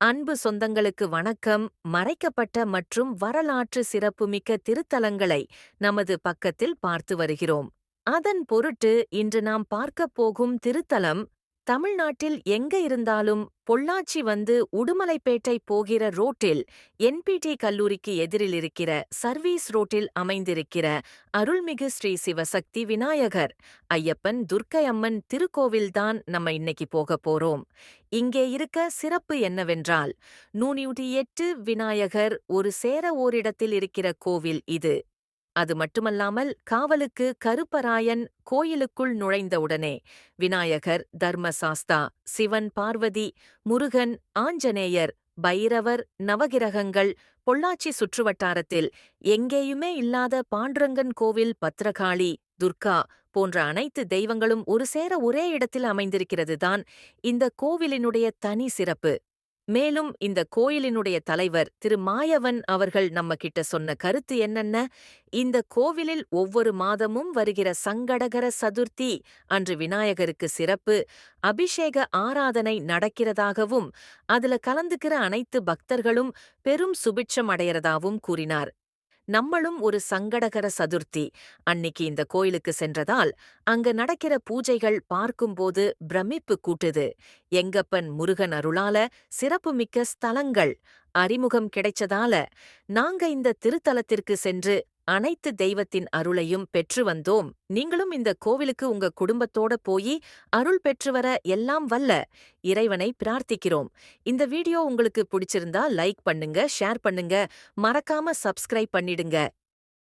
அன்பு சொந்தங்களுக்கு வணக்கம். மறைக்கப்பட்ட மற்றும் வரலாற்று சிறப்புமிக்க திருத்தலங்களை நமது பக்கத்தில் பார்த்து வருகிறோம். அதன் பொருட்டு இன்று நாம் பார்க்கப் போகும் திருத்தலம் தமிழ்நாட்டில் எங்க இருந்தாலும் பொள்ளாச்சி வந்து உடுமலைப்பேட்டை போகிற ரோட்டில் என்பிடி கல்லூரிக்கு எதிரில் இருக்கிற சர்வீஸ் ரோட்டில் அமைந்திருக்கிற அருள்மிகு ஸ்ரீ சிவசக்தி விநாயகர். ஐயப்பன் துர்க்கை அம்மன் திருக்கோவில்தான் நம்ம இன்னைக்கு போக போறோம். இங்கே இருக்க சிறப்பு என்னவென்றால் நூனியூட்டி எட்டு விநாயகர் ஒரு சேர ஓரிடத்தில் இருக்கிற கோவில் இது. அது மட்டுமல்லாமல் காவலுக்கு கருப்பராயன் கோயிலுக்குள் நுழைந்தவுடனே விநாயகர் தர்மசாஸ்தா சிவன் பார்வதி முருகன் ஆஞ்சநேயர் பைரவர் நவகிரகங்கள் பொள்ளாச்சி சுற்றுவட்டாரத்தில் எங்கேயுமே இல்லாத பாண்டுரங்கன் கோவில் பத்ரகாளி துர்கா போன்ற அனைத்து தெய்வங்களும் ஒரு சேர ஒரே இடத்தில் அமைந்திருக்கிறதுதான் இந்த கோவிலினுடைய தனி சிறப்பு. மேலும் இந்த கோயிலினுடைய தலைவர் திரு மாயவன் அவர்கள் நம்ம கிட்ட சொன்ன கருத்து என்னென்ன? இந்த கோவிலில் ஒவ்வொரு மாதமும் வருகிற சங்கடகர சதுர்த்தி அன்று விநாயகருக்கு சிறப்பு அபிஷேக ஆராதனை நடக்கிறதாகவும் அதுல கலந்துக்கிற அனைத்து பக்தர்களும் பெரும் சுபிட்சம் அடையறதாவும் கூறினார். நம்மளும் ஒரு சங்கடகர சதுர்த்தி. அன்னிக்கு இந்த கோயிலுக்கு சென்றதால் அங்க நடக்கிற பூஜைகள் பார்க்கும்போது பிரமிப்பு கூட்டுது. எங்கப்பன் முருகன் அருளால சிறப்புமிக்க ஸ்தலங்கள் அறிமுகம் கிடைச்சதால நாங்க இந்த திருத்தலத்திற்கு சென்று அனைத்து தெய்வத்தின் அருளையும் பெற்று வந்தோம். நீங்களும் இந்த கோவிலுக்கு உங்க குடும்பத்தோட போய் அருள் பெற்று வர எல்லாம் வல்ல இறைவனை பிரார்த்திக்கிறோம். இந்த வீடியோ உங்களுக்கு பிடிச்சிருந்தா லைக் பண்ணுங்க ஷேர் பண்ணுங்க. மறக்காம சப்ஸ்கிரைப் பண்ணிடுங்க.